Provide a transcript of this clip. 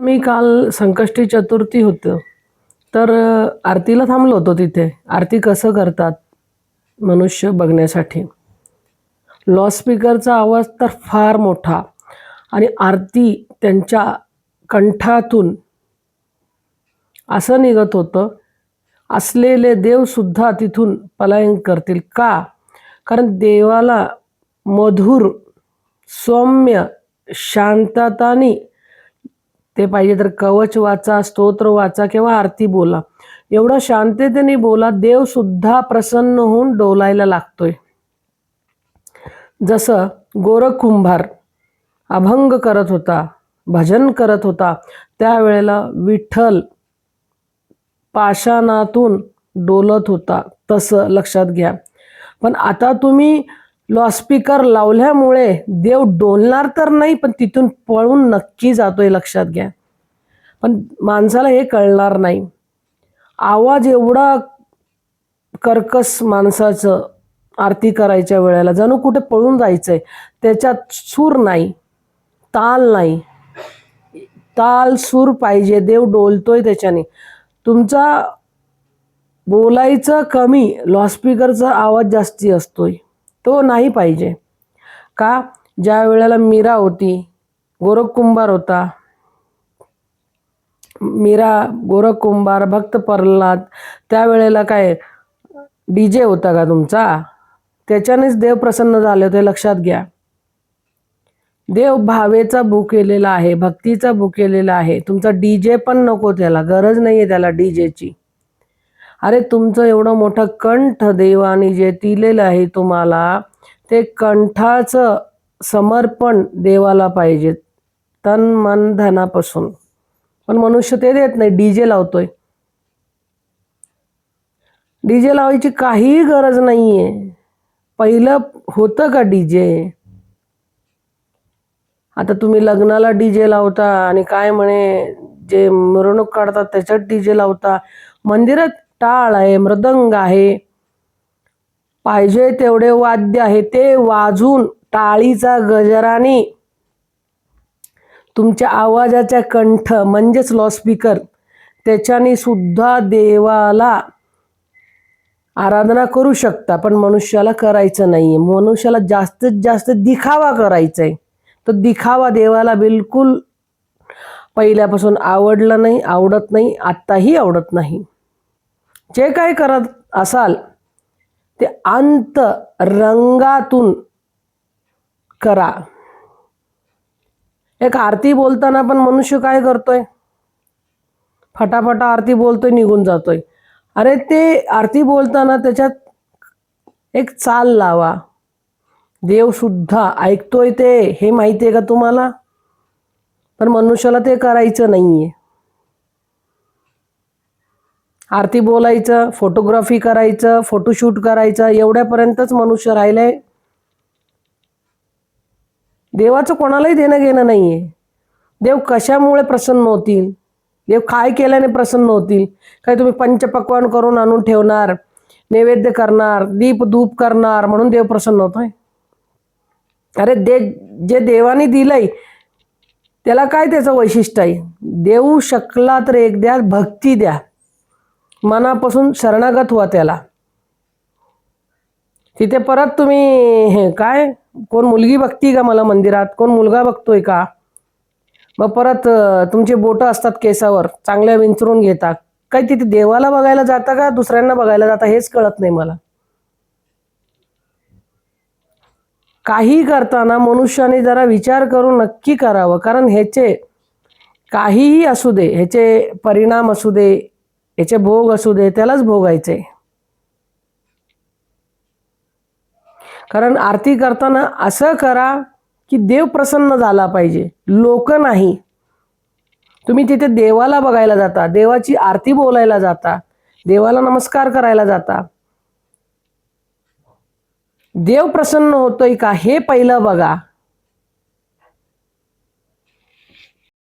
मी काल संकष्टी चतुर्थी होतं. तर आरतीला थांबलो होतो तिथे. आरती कसं करतात मनुष्य बघण्यासाठी. लॉस्पीकरचा आवाज तर फार मोठा. आणि आरती त्यांच्या कंठातून असं निघत होतं असलेले देवसुद्धा तिथून पलायन करतील का? कारण देवाला मधुर सौम्य शांततानी ते पाहिजे तर कवच वाचा स्तोत्र वाचा किंवा आरती बोला. एवढं शांततेने बोला देव सुद्धा प्रसन्न होऊन डोलायला लागतोय. जसं गोरखकुंभार अभंग करत होता भजन करत होता त्यावेळेला विठ्ठल पाषाणातून डोलत होता. तसं लक्षात घ्या. पण आता तुम्ही लॉस्पीकर लावल्यामुळे देव डोलणार तर नाही पण तिथून पळून नक्की जातोय लक्षात घ्या. पण माणसाला हे कळणार नाही. आवाज एवढा कर्कस माणसाचं आरती करायच्या वेळेला जणू कुठे पळून जायचंय त्याच्यात सूर नाही ताल नाही. ताल सूर पाहिजे देव डोलतोय त्याच्याने. तुमचा बोलायचं कमी लॉस्पीकरचा आवाज जास्ती असतोय. तो नाही पाहिजे. का? ज्या वेळेला मीरा होती गोरख कुंभार होता मीरा गोरख कुंभार भक्त प्रल्हाद त्यावेळेला काय? डी जे होता का तुमचा? त्याच्यानेच देव प्रसन्न झाले होते लक्षात घ्या. देव भावेचा भूक केलेला आहे भक्तीचा भूक केलेला आहे. तुमचा डी जे पण नको त्याला गरज नाही आहे त्याला डी जेची अरे तुमचं एवढं मोठं कंठ देवाने जे दिलेलं आहे तुम्हाला ते कंठाचं समर्पण देवाला पाहिजे तन मन धनापासून. पण मनुष्य ते देत नाही डी जे लावतोय. डी जे लावायची काहीही गरज नाही आहे पहिलं होतं का डी जे? आता तुम्ही लग्नाला डी जे लावता आणि काय म्हणे जे मिरवणूक काढतात त्याच्यात डी जे लावता. मंदिरात टाळ आहे मृदंग आहे. पाहिजे तेवढे वाद्य आहे ते वाजून टाळीचा गजराने तुमच्या आवाजाच्या कंठ म्हणजेच लॉस्पीकर त्याच्याने सुद्धा देवाला आराधना करू शकता. पण मनुष्याला करायचं नाही आहे मनुष्याला जास्तीत जास्त दिखावा करायचा आहे तर दिखावा देवाला बिलकुल पहिल्यापासून आवडलं नाही आवडत नाही आत्ताही आवडत नाही. जे काय करत असाल ते अंत रंगातून करा. एक आरती बोलताना पण मनुष्य काय करतोय? फटाफटा आरती बोलतोय निघून जातोय. अरे ते आरती बोलताना त्याच्यात एक चाल लावा. देव सुद्धा ऐकतोय ते हे माहिती आहे का तुम्हाला? पण मनुष्याला ते करायचं नाहीये. आरती बोलायचं फोटोग्राफी करायचं फोटोशूट करायचं एवढ्यापर्यंतच मनुष्य राहिलंय. देवाचं कोणालाही देणं घेणं नाही आहे देव कशामुळे प्रसन्न होतील? देव काय केल्याने प्रसन्न होतील? काय तुम्ही पंचपक्वान करून आणून ठेवणार? नैवेद्य करणार दीप धूप करणार म्हणून देव प्रसन्न होतोय? अरे दे जे देवाने दिलंय त्याला काय त्याचं वैशिष्ट्य आहे? देऊ शकला तर एक द्या भक्ती द्या. मनापासून शरणागत व्हा त्याला. तिथे परत तुम्ही हे काय? कोण मुलगी बघती का मला मंदिरात? कोण मुलगा बघतोय का? मग परत तुमचे बोटं असतात केसावर चांगल्या विंचरून घेता. काय तिथे देवाला बघायला जाता का? दुसऱ्यांना बघायला जाता? हेच कळत नाही मला. काही करताना मनुष्याने जरा विचार करून नक्की करावं. कारण ह्याचे काहीही असू दे ह्याचे परिणाम असू दे याचे भोग असू दे त्यालाच भोगायचे कारण आरती करताना असं करा की देव प्रसन्न झाला पाहिजे. लोक नाही. तुम्ही तिथे देवाला बघायला जाता देवाची आरती बोलायला जाता देवाला नमस्कार करायला जाता. देव प्रसन्न होतोय का हे पहिलं बघा.